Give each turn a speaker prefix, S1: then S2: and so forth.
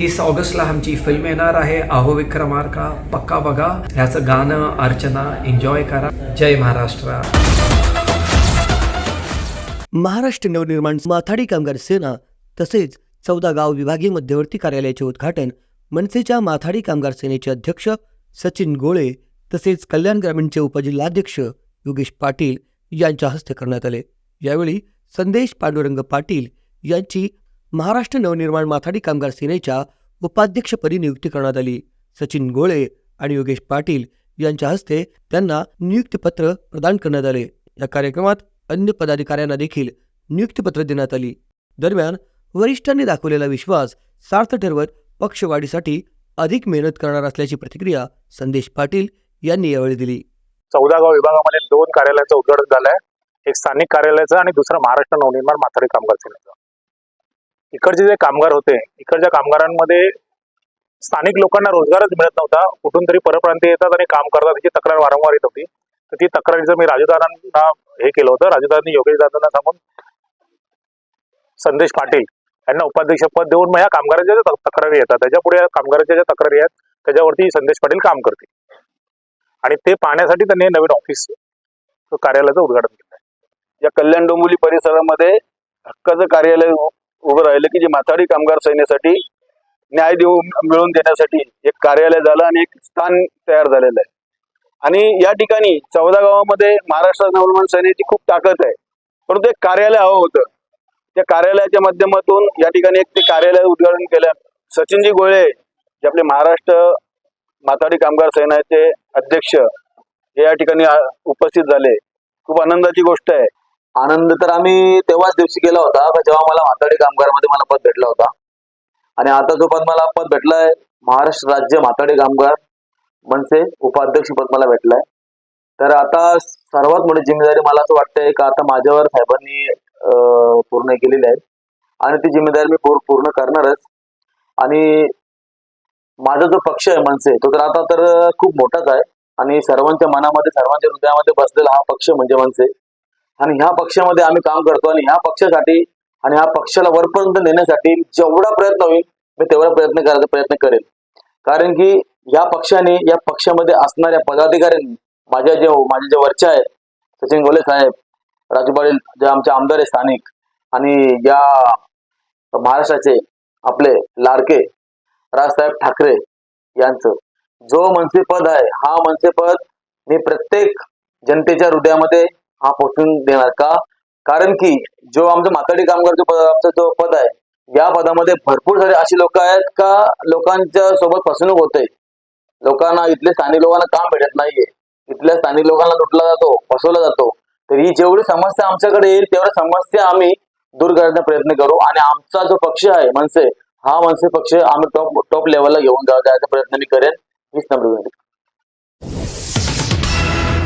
S1: तीस ऑगस्टला आमची फिल्म येणार आहे. आहो विक्रमार्का पक्का बघा. ह्याचं गाणं अर्चना एन्जॉय करा. जय महाराष्ट्र.
S2: महाराष्ट्र नवनिर्माण माथाडी कामगार सेना तसेच चौदा गाव विभागीय मध्यवर्ती कार्यालयाचे उद्घाटन मनसेच्या माथाडी कामगार सेनेचे अध्यक्ष सचिन गोळे तसेच कल्याण ग्रामीणचे उपजिल्हाध्यक्ष योगेश पाटील यांच्या हस्ते करण्यात आले. यावेळी संदेश पांडुरंग पाटील यांची महाराष्ट्र नवनिर्माण माथाडी कामगार सेनेच्या उपाध्यक्षपदी नियुक्ती करण्यात आली. सचिन गोळे आणि योगेश पाटील यांच्या हस्ते त्यांना नियुक्तीपत्र प्रदान करण्यात आले. या कार्यक्रमात अन्य पदाधिकाऱ्यांना देखील नियुक्तीपत्र देण्यात आली. दरम्यान वरिष्ठांनी दाखवलेला विश्वास सार्थ ठरवत पक्षवाढीसाठी अधिक मेहनत करणार असल्याची प्रतिक्रिया संदेश पाटील यांनी यावेळी दिली.
S3: चौदा गाव विभागामध्ये दोन कार्यालयाचं उद्घाटन झालंय. एक स्थानिक कार्यालयाचं आणि दुसरं महाराष्ट्र नवनिर्माण माथाडी कामगार सेनेचं. इकडचे जे कामगार होते इकडच्या कामगारांमध्ये स्थानिक लोकांना रोजगारच मिळत नव्हता. कुठून तरी परप्रांतीय येतात आणि काम करतात. याची तक्रार वारंवार येत होती. तर ती तक्रारीचं मी राजूदारांना हे केलं होतं. राजूदारांनी योगेश दादांना सांगून संदेश पाटील यांना उपाध्यक्ष पद देऊन मग ह्या कामगारांच्या ज्या तक्रारी येतात त्याच्या पुढे या कामगारांच्या ज्या तक्रारी आहेत त्याच्यावरती संदेश पाटील काम करते आणि ते पाहण्यासाठी त्यांनी नवीन ऑफिस कार्यालयाचं उद्घाटन केलं.
S4: या कल्याण डोंबिवली परिसरामध्ये हक्काचं कार्यालय हो, उभं राहिलं की जे माथाडी कामगार सैन्यासाठी न्याय देऊ मिळवून देण्यासाठी एक कार्यालय झालं आणि एक स्थान तयार झालेलं आहे. आणि या ठिकाणी चौदा गावामध्ये महाराष्ट्र नवनिर्माण सेनेची खूप ताकद आहे. परंतु एक कार्यालय हवं होतं. त्या कार्यालयाच्या माध्यमातून या ठिकाणी एक ते कार्यालय उद्घाटन केलं सचिनजी गोळे जे आपले महाराष्ट्र माथाडी कामगार सैन्याचे अध्यक्ष हे या ठिकाणी उपस्थित झाले. खूप आनंदाची गोष्ट आहे.
S5: आनंद तर आम्ही तेव्हाच दिवशी केला होता का जेव्हा मला म्हाताडी कामगारमध्ये मला पद भेटला होता. आणि आता जो पद मला पद भेटलाय महाराष्ट्र राज्य म्हाताडी कामगार मनसे उपाध्यक्ष पद मला भेटलाय. तर आता सर्वात मोठी जिम्मेदारी मला असं वाटतंय का आता माझ्यावर साहेबांनी पूर्ण केलेली आहे आणि ती जिम्मेदारी मी पूर्ण करणारच. आणि माझा जो पक्ष आहे मनसे तो तर आता तर खूप मोठाच आहे. आणि सर्वांच्या मनामध्ये सर्वांच्या हृदयामध्ये बसलेला हा पक्ष म्हणजे मनसे. आणि ह्या पक्षामध्ये आम्ही काम करतो आणि ह्या पक्षासाठी आणि ह्या पक्षाला वरपर्यंत नेण्यासाठी जेवढा प्रयत्न होईल मी तेवढा प्रयत्न करायचा प्रयत्न करेल कारण की या पक्षाने या पक्षामध्ये असणाऱ्या पदाधिकाऱ्यांनी माझ्या जे माझे जे वरचे आहेत सचिन गोले साहेब राजू पाटील जे आमचे आमदार आहे स्थानिक आणि या महाराष्ट्राचे आपले लाडके राजसाहेब ठाकरे यांचं जो मनसेपद आहे हा मनसेपद मी प्रत्येक जनतेच्या हृदयामध्ये हा पोचून देणार का? कारण की जो आमचं माताडी कामगार जो पद आमचा जो पद आहे या पदामध्ये भरपूर सारे अशी लोक आहेत का लोकांच्या सोबत फसवणूक होते. लोकांना इथले स्थानिक लोकांना काम भेटत नाहीये. इथल्या स्थानिक लोकांना लुटला जातो फसवला जातो. तर ही जेवढी समस्या आमच्याकडे येईल तेवढ्या समस्या आम्ही दूर करण्याचा प्रयत्न करू. आणि आमचा जो पक्ष आहे मनसे हा मनसे पक्ष आम्ही टॉप टॉप लेवलला घेऊन जायचा प्रयत्न मी करेन. हीच नम्र विनंती.